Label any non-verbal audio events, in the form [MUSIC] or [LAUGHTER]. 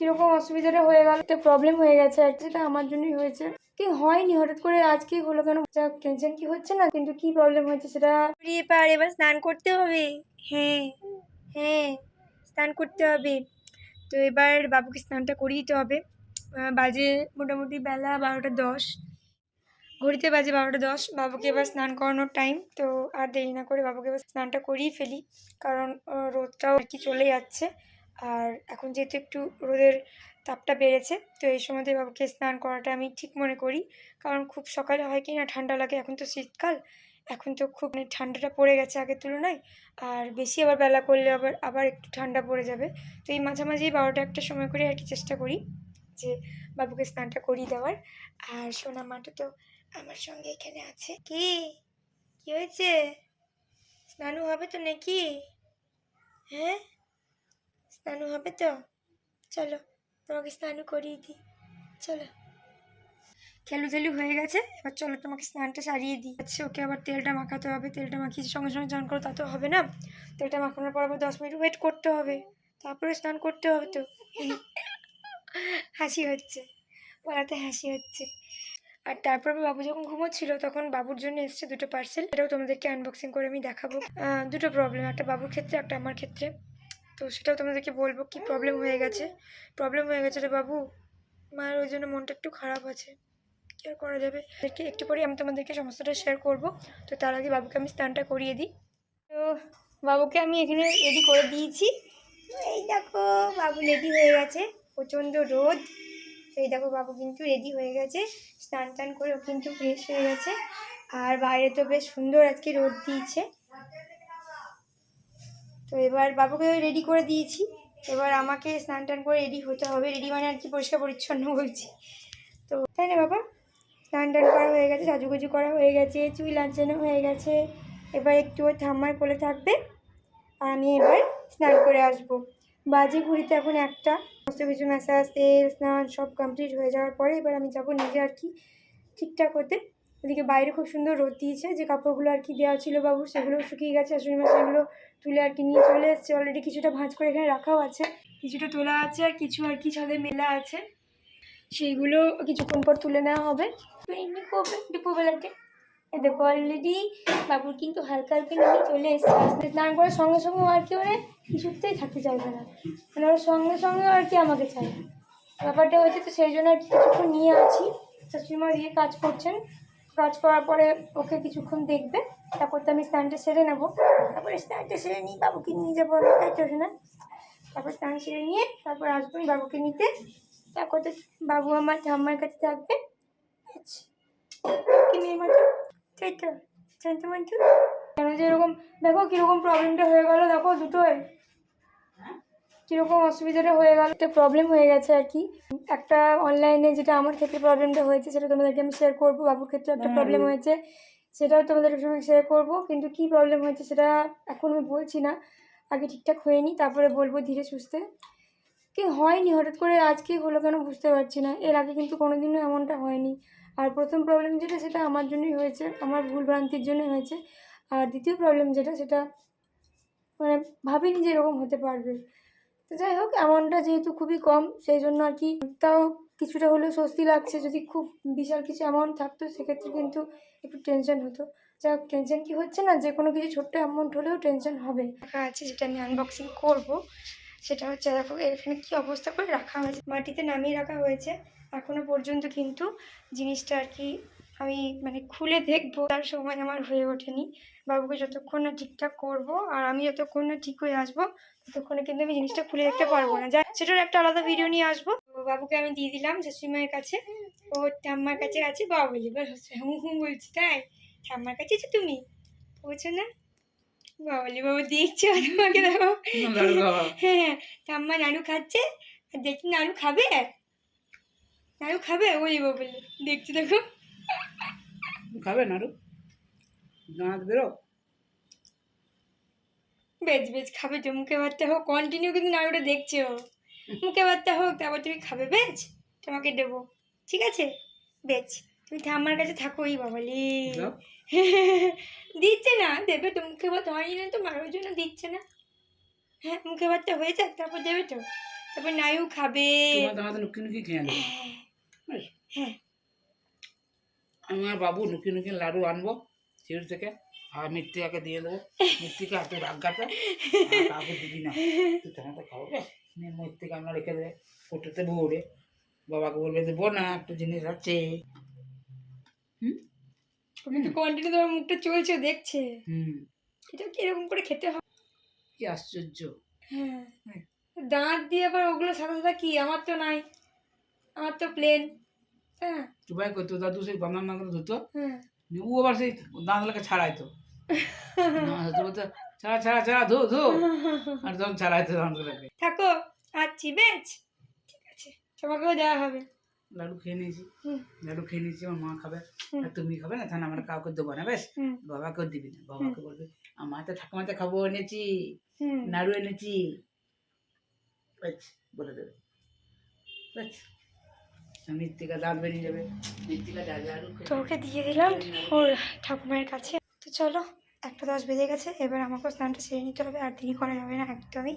কীরকম অসুবিধাটা হয়ে গেল, একটা প্রবলেম হয়ে গেছে আর সেটা আমার জন্যই হয়েছে। কি হয়নি, হঠাৎ করে আজকে হলো কেন? টেনশন কি হচ্ছে না? কিন্তু কি প্রবলেম হয়েছে সেটা এবার এবার স্নান করতে হবে। হ্যাঁ হ্যাঁ স্নান করতে হবে। তো এবার বাবুকে স্নানটা করিয়ে দিতে হবে। বাজে মোটামুটি বেলা বারোটা দশ। ঘড়িতে বাজে বারোটা দশ। বাবুকে এবার স্নান করানোর টাইম তো আর দেরি না করে বাবুকে এবার স্নানটা করিয়ে ফেলি। কারণ রোদটাও আর কি চলে যাচ্ছে। আর এখন যেহেতু একটু রোদের তাপটা বেড়েছে, তো এই সময়তে বাবুকে স্নান করাটা আমি ঠিক মনে করি। কারণ খুব সকালে হয় কি না, ঠান্ডা লাগে এখন তো শীতকাল, এখন তো খুব মানে ঠান্ডাটা পড়ে গেছে আগের তুলনায়, আর বেশি আবার বেলা করলে আবার আবার একটু ঠান্ডা পড়ে যাবে। তো এই মাঝামাঝি বারোটা একটা সময় করে আর কি চেষ্টা করি যে বাবুকে স্নানটা করিয়ে দেওয়ার। আর সোনা মাটা তো আমার সঙ্গে এখানে আছে। কি? কি হয়েছে? স্নানও হবে তো নাকি? হ্যাঁ? স্নানু হবে তো? চলো, তোমাকে স্নানু করিয়ে দিই। চলো। খেলু খেলুধেলু হয়ে গেছে, এবার চলো তোমাকে স্নানটা সারিয়ে দিই। আচ্ছা ওকে আবার তেলটা মাখাতে হবে, তেলটা মাখিয়ে সঙ্গে সঙ্গে স্নান করো তা তো হবে না। তেলটা মাখানোর পর আবার দশ মিনিট ওয়েট করতে হবে। তারপরে স্নান করতে হবে তো? হাসি হচ্ছে বলাতে হাসি হচ্ছে। আর তারপর বাবু যখন ঘুমোচ্ছিল, তখন বাবুর জন্য এসছে দুটো পার্সেল এটাও তোমাদেরকে আনবক্সিং করে আমি দেখাবো। দুটো প্রবলেম একটা বাবুর ক্ষেত্রে, একটা আমার ক্ষেত্রে। তো সেটাও তোমাদেরকে বলব কি প্রবলেম হয়ে গেছে। প্রবলেম হয়ে গেছে রে বাবু। মায়ের ওই জন্য মনটা একটু খারাপ আছে। কি আর করা যাবে? এদেরকে একটু পরে আমি তোমাদেরকে সমস্তটা শেয়ার করব। তো তার আগে বাবুকে আমি স্নানটা করিয়ে দিই। তো বাবুকে আমি এখানে রেডি করে দিয়েছি। এই দেখো, বাবু রেডি হয়ে গেছে। প্রচণ্ড রোদ। এই দেখো, বাবু কিন্তু রেডি হয়ে গেছে। স্নান টান করেও কিন্তু ফ্রেশ হয়ে গেছে। আর বাইরে তো বেশ সুন্দর আজকে রোদ দিয়েছে। তো এবার বাবুকে রেডি করে দিয়েছি। এবার আমাকে স্নান টান করে রেডি হতে হবে। রেডি মানে আর কি পরিষ্কার পরিচ্ছন্ন বলছি। তো তাই না বাবা? স্নান টান করা হয়ে গেছে, সাজুগুজু করা হয়ে গেছে, চুল আঁচানো হয়ে গেছে। এবার একটু ওই ঠাম্মার কোলে থাকবে। আর আমি এবার স্নান করে আসব। বাজে ঘুরিতে এখন একটা। সমস্ত কিছু ম্যাসাজ তেল, স্নান সব কমপ্লিট হয়ে যাওয়ার পরে এবার আমি যাব নিজে আর কি ঠিকঠাক হতে। ওদিকে বাইরে খুব সুন্দর রোদ দিয়েছে, যে কাপড়গুলো আর কি দেওয়া ছিল বাবু সেগুলো শুকিয়ে গেছে শাশুড়ি সেগুলো তুলে আর কি নিয়ে চলে এসছে। অলরেডি কিছুটা ভাঁজ করে এখানে রাখাও আছে, কিছুটা তোলা আছে, আর কিছু আর কি ছাদে মেলা আছে। সেইগুলো কিছুক্ষণ পর তুলে নেওয়া হবে। তো এমনি করবে দুপুরবেলাতে। দেখো অলরেডি বাবুর কিন্তু হালকা হালকা নিয়ে চলে এসছে। স্নান করার সঙ্গে সঙ্গে আর কি মানে কিছুতেই থাকতে চাইবে না। মানে ওর সঙ্গে সঙ্গে আর কি আমাকে চাই ব্যাপারটা হয়েছে তো সেই জন্য আর কি কিছুক্ষণ নিয়ে আছি। শাশুড়িমা দিয়ে কাজ করছেন। কাজ করার পরে ওকে কিছুক্ষণ দেখবে। তারপর তো আমি স্নানটা সেরে নেব। তারপরে স্নানটা সেরে নিই বাবুকে নিয়ে যাব আমি, তাই তো না তারপর স্নান সেরে নিয়ে তারপর আসব বাবুকে নিতে। তারপর তো বাবু আমার ঠাম্মার কাছে থাকবে। আচ্ছা। মন্ত কেন যে এরকম, দেখো কীরকম প্রবলেমটা হয়ে গেলো, দেখো দুটোই। কীরকম অসুবিধাটা হয়ে গেল একটা প্রবলেম হয়ে গেছে আর কি। একটা অনলাইনে যেটা আমার ক্ষেত্রে প্রবলেমটা হয়েছে সেটা তোমাদেরকে আমি শেয়ার করব। বাবুর ক্ষেত্রে একটা প্রবলেম হয়েছে সেটাও তোমাদের সঙ্গে শেয়ার করব। কিন্তু কি প্রবলেম হয়েছে সেটা এখন আমি বলছি না। আগে ঠিকঠাক হয়ে হয়নি তারপরে বলব ধীরে সুস্থে। কি হয়নি হঠাৎ করে আজকেই হলো কেন বুঝতে পারছি না। এর আগে কিন্তু কোনোদিনও এমনটা হয়নি। আর প্রথম প্রবলেম যেটা সেটা আমার জন্যই হয়েছে আমার ভুল ভ্রান্তির জন্য হয়েছে। আর দ্বিতীয় প্রবলেম যেটা সেটা মানে ভাবিনি যে এরকম হতে পারবে। তো যাই হোক অ্যামাউন্টটা যেহেতু খুবই কম, সেই জন্য আর কি তাও কিছুটা হলেও স্বস্তি লাগছে। যদি খুব বিশাল কিছু অ্যামাউন্ট থাকতো, সেক্ষেত্রে কিন্তু একটু টেনশন হতো। যাই হোক টেনশন কি হচ্ছে না, যে কোনো কিছু ছোট্ট অ্যামাউন্ট হলেও টেনশন হবে। রাখা আছে যেটা আমি আনবক্সিং করব, সেটা হচ্ছে দেখো, এখানে কি অবস্থা করে রাখা হয়েছে। মাটিতে নামিয়ে রাখা হয়েছে। এখনও পর্যন্ত কিন্তু জিনিসটা আর কি আমি মানে খুলে দেখব তার সময় আমার হয়ে ওঠেনি। বাবুকে যতক্ষণ না ঠিকঠাক করব আর আমি যতক্ষণ না ঠিক হয়ে আসব ততক্ষণে কিন্তু আমি জিনিসটা খুলে দেখতে পারব না। যা সেটার একটা আলাদা ভিডিও নিয়ে আসব। বাবুকে আমি দিয়ে দিলাম শাশুড়িমায়ের কাছে। ও ঠাম্মার কাছে আছে বাবা বলি হুম হুম বলছি তাই? ঠাম্মার কাছে আছো তুমি? বলছো না। বাবলি বাবু দেখছ তোমাকে দেখো। হ্যাঁ হ্যাঁ ঠাম্মা নাড়ু খাচ্ছে আর দেখি নাড়ু খাবে? নাড়ু খাবে? ওই বলি দেখছি দেখো। খাবে না আরও? দাঁত বেরো। বেশ বেশ খাবে তো মুখে ভাতটা হোক কন্টিনিউ কিন্তু নাড়ুটা দেখছে ও। মুখে ভাতটা হোক তারপর তুমি খাবে বেশ তোমাকে দেবো। ঠিক আছে? বেশ তুমি ঠাম্মার কাছে থাকো ওই বাবালি। [LAUGHS] দিচ্ছে না দেবে তো মুখে ভাত হয়নি না তো মার ওই জন্য দিচ্ছে না। হ্যাঁ মুখে ভাতটা হয়ে যাক তারপর দেবে তো। তারপর নাইও খাবে। হ্যাঁ। আমার বাবু নুকি নুকি লাডু আনব সিঁড়ি থেকে আর মৃত্তিকাকে দিয়ে দেবো। মৃত্তিকা হাতে রাগ গাছে কাউকে দিবি না। তুই খাব বেশ নিয়ে মৃত্তিকা আমরা রেখে দেবে ওটাতে ভরে বাবাকে বলবে দেবো না একটা জিনিস আছে। হুম? কিন্তু কন্টিনিউ তোমার মুখটা চলছে দেখছে। হুম। এটা কি এরকম করে খেতে হয়? কি আশ্চর্য। হ্যাঁ। হুম। দাঁত দিয়ে আবার ওগুলো সাদা সাদা কি? আমার তো নাই। আমার তো প্লেন হ্যাঁ চুপাই করতো দাদু সেই বান্ধান না করে ধুতো হ্যাঁ। ও আবার সেই দাঁত লাগে ছাড়াইতো [LAUGHS] বলতো ছাড়া ছাড়া ছাড়া ধো ধো। আর তখন ছাড়াইতো থাকো আচ্ছি ঠিক আছে তোমাকেও দেওয়া হবে। লাডু খেয়ে নিয়েছি। লাডু খেয়ে নিয়েছি আমার মা খাবে। আর তুমি খাবে না? তাহলে আমরা কাউকে দেবো না বেশ? বাবাকেও দিবি না। বাবাকে বলবি আমার তো ঠাকুমাতে খাব এনেছি নাড়ু এনেছি। বেশ, বলে দেবে। বেশ। যাবে। মৃত্তিকা দিয়ে দিলাম ওর ঠাকুমার কাছে। তো চলো, একটা দশ বেজে গেছে, এবার আমাকেও স্নানটা সেরে নিতে হবে, আর দেরি করা যাবে না একদমই।